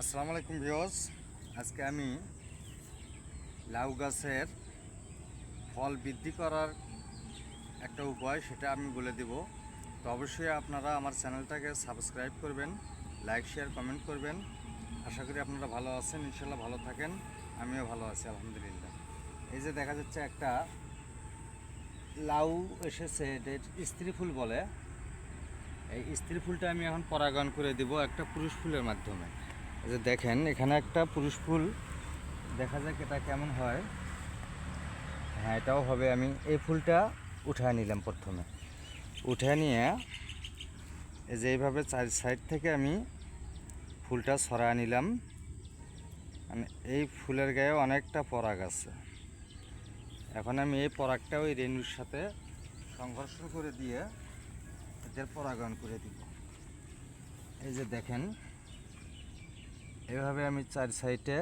আসসালামু আলাইকুম ভিওস আজকে আমি লাউ গাছের ফল বৃদ্ধি করার একটা উপায় সেটা আমি বলে দেব। তো অবশ্যই আপনারা আমার চ্যানেলটাকে সাবস্ক্রাইব করবেন, লাইক, শেয়ার, কমেন্ট করবেন। আশা করি আপনারা ভালো আছেন ইনশাল্লাহ ভালো থাকেন। আমিও ভালো আছি, আলহামদুলিল্লাহ। এই যে দেখা যাচ্ছে একটা লাউ এসেছে স্ত্রী ফুল বলে। এই স্ত্রী ফুলটা আমি এখন পরাগায়ন করে দিব একটা পুরুষ ফুলের মাধ্যমে। যে দেখেন, এখানে একটা পুরুষ ফুল। দেখা যাক এটা কেমন হয়। হ্যাঁ এটাও হবে। আমি এই ফুলটা উঠায় নিলাম প্রথমে। উঠে নিয়ে এই যে এইভাবে চার সাইড থেকে আমি ফুলটা ছড়ায় নিলাম। মানে এই ফুলের গায়ে অনেকটা পরাগ আছে। এখন আমি এই পরাগটা ওই রেণুর সাথে সংঘর্ষ করে দিয়ে এদের পরাগায়ন করে দিব। এই যে দেখেন এভাবে আমি চার সাইডে,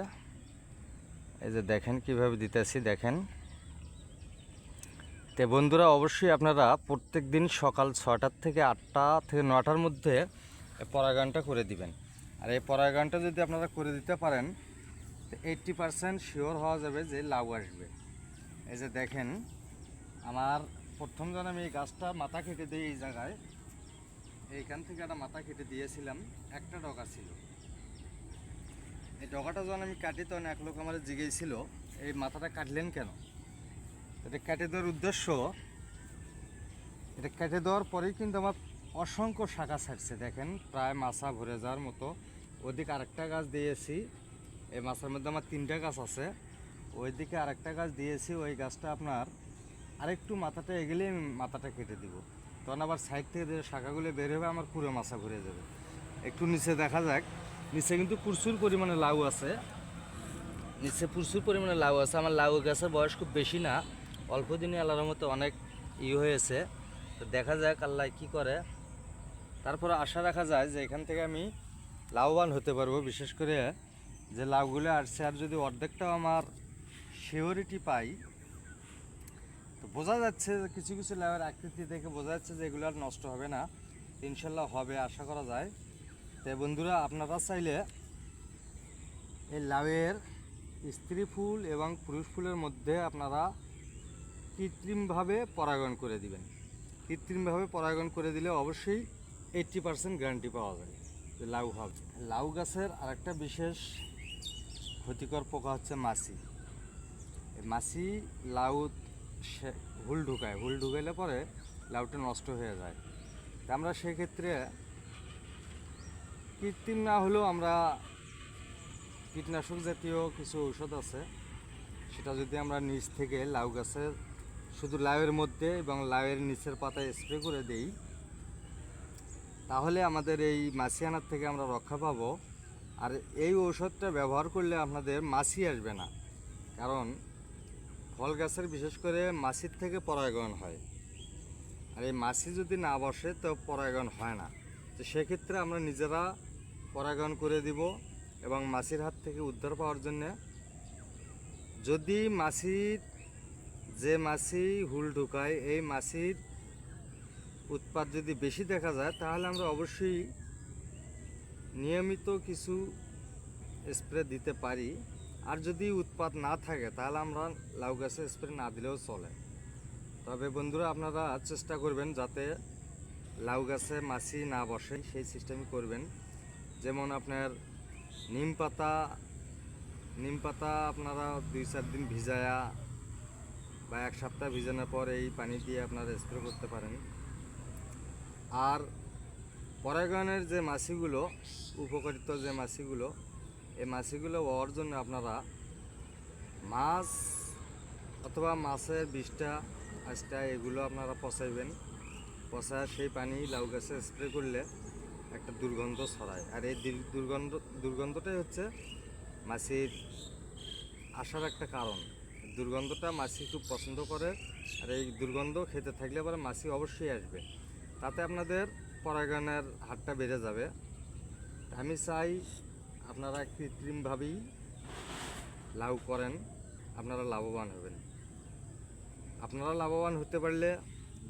এই যে দেখেন কীভাবে দিতেছি, দেখেন। তে বন্ধুরা, অবশ্যই আপনারা প্রত্যেক দিন সকাল ছটার থেকে আটটা থেকে নটার মধ্যে এই পরাগায়নটা করে দিবেন। আর এই পরাগায়নটা যদি আপনারা করে দিতে পারেন এইট্টি পারসেন্ট শিওর হওয়া যাবে যে লাউ আসবে। এই যে দেখেন, আমার প্রথম যখন আমি এই গাছটা মাথা কেটে দিই এই জায়গায়, এইখান থেকে একটা মাথা কেটে দিয়েছিলাম, একটা ডগা ছিল। এই ডগাটা যখন আমি কাটি, তখন এক লোক আমার জিগেছিল এই মাথাটা কাটলেন কেন? এটা কেটে দেওয়ার উদ্দেশ্য, এটা কেটে দেওয়ার পরেই কিন্তু আমার অসংখ্য শাখা ছাড়ছে। দেখেন, প্রায় মাছা ভরে যাওয়ার মতো। ওদিকে আরেকটা গাছ দিয়েছি, এই মাছের মধ্যে আমার তিনটা গাছ আছে। ওইদিকে আরেকটা গাছ দিয়েছি, ওই গাছটা আপনার আরেকটু মাথাটা এগেলে আমি মাথাটা কেটে দিব। তখন আবার সাইড থেকে যে শাখাগুলো বের হবে, আমার পুরো মাছা ঘুরে যাবে। একটু নিচে দেখা যাক। নিচে কিন্তু প্রচুর পরিমাণে লাউ আছে। নিচে প্রচুর পরিমাণে লাউ আছে। আমার লাউ গাছের বয়স খুব বেশি না। অল্প দিনে আল্লাহর মতো অনেক ই হয়েছে। তো দেখা যাক আল্লাহ কি করে। তারপরে আশা রাখা যায় যে এখান থেকে আমি লাভবান হতে পারব। বিশেষ করে যে লাউগুলো আসছে আর যদি অর্ধেকটাও আমার শিওরিটি পাই, তো বোঝা যাচ্ছে কিছু কিছু লাউয়ের আকৃতি দেখে বোঝা যাচ্ছে যে এগুলো আর নষ্ট হবে না। ইনশাল্লাহ হবে, আশা করা যায়। তো বন্ধুরা, আপনারা চাইলে এই লাউয়ের স্ত্রী ফুল এবং পুরুষ ফুলের মধ্যে আপনারা কৃত্রিমভাবে পরাগায়ন করে দিবেন। কৃত্রিমভাবে পরাগায়ন করে দিলে অবশ্যই এইট্টি পার্সেন্ট গ্যারান্টি পাওয়া যায় যে লাউ হবে। লাউ গাছের আরেকটা বিশেষ ক্ষতিকর পোকা হচ্ছে মাছি। মাছি লাউ হুল ঢুকায়। হুল ঢুকাইলে পরে লাউটা নষ্ট হয়ে যায়। আমরা সেক্ষেত্রে কৃত্রিম না হলেও আমরা কীটনাশক জাতীয় কিছু ঔষধ আছে। সেটা যদি আমরা নিচ থেকে লাউ গাছের শুধু লাউয়ের মধ্যে এবং লাউয়ের নিচের পাতায় স্প্রে করে দেই, তাহলে আমাদের এই মাছি আনার থেকে আমরা রক্ষা পাবো। আর এই ঔষধটা ব্যবহার করলে আপনাদের মাছি আসবে না, কারণ ফল গাছের বিশেষ করে মাছির থেকে পরাগায়ন হয়। আর এই মাছি যদি না বসে, তো পরাগায়ন হয় না। তো সেক্ষেত্রে আমরা নিজেরা পরাগায়ন করে দিব এবং মাছির হাত থেকে উদ্ধার পাওয়ার জন্য যদি মাছির যে মাছি হুল ঢুকায়, এই মাছির উৎপাদ যদি বেশি দেখা যায়, তাহলে আমরা অবশ্যই নিয়মিত কিছু স্প্রে দিতে পারি। আর যদি উৎপাদ না থাকে, তাহলে আমরা লাউ গাছে স্প্রে না দিলেও চলে। তবে বন্ধুরা, আপনারা চেষ্টা করবেন যাতে লাউ গাছে মাছি না বসে, সেই সিস্টেমই করবেন। যেমন আপনার নিম পাতা নিম পাতা আপনারা দুই চার দিন ভিজায়া বা এক সপ্তাহ ভিজানোর পর এই পানি দিয়ে আপনারা স্প্রে করতে পারেন। আর পরাগায়নের যে মাছিগুলো, উপকারিত যে মাছিগুলো, এই মাছিগুলো হওয়ার জন্য আপনারা মাছ অথবা মাছের বিষটা, আঁচটা এগুলো আপনারা পচাইবেন। পচায় সেই পানি লাউ গাছে স্প্রে করলে একটা দুর্গন্ধ ছড়ায়। আর এই দুর্গন্ধ, দুর্গন্ধটাই হচ্ছে মাছির আসার একটা কারণ। দুর্গন্ধটা মাছি খুব পছন্দ করে, আর এই দুর্গন্ধ খেতে থাকলে পরে মাছি অবশ্যই আসবে। তাতে আপনাদের পরাগায়নের হারটা বেড়ে যাবে। আমি চাই আপনারা কৃত্রিমভাবেই লাউ করেন, আপনারা লাভবান হবেন। আপনারা লাভবান হতে পারলে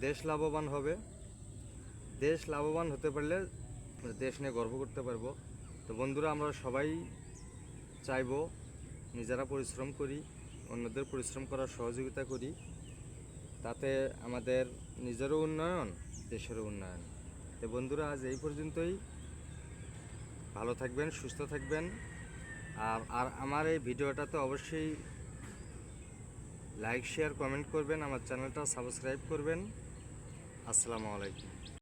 দেশ লাভবান হবে। দেশ লাভবান হতে পারলে দেশ নিয়ে গর্ব করতে পারব। তো বন্ধুরা, আমরা সবাই চাইব নিজেরা পরিশ্রম করি, অন্যদের পরিশ্রম করার সহযোগিতা করি, তাতে আমাদের নিজেরও উন্নয়ন, দেশেরও উন্নয়ন। তো বন্ধুরা, আজ এই পর্যন্তই। ভালো থাকবেন, সুস্থ থাকবেন। আর আর আমার এই ভিডিওটা তো অবশ্যই লাইক, শেয়ার, কমেন্ট করবেন, আমার চ্যানেলটা সাবস্ক্রাইব করবেন। আসসালামু আলাইকুম।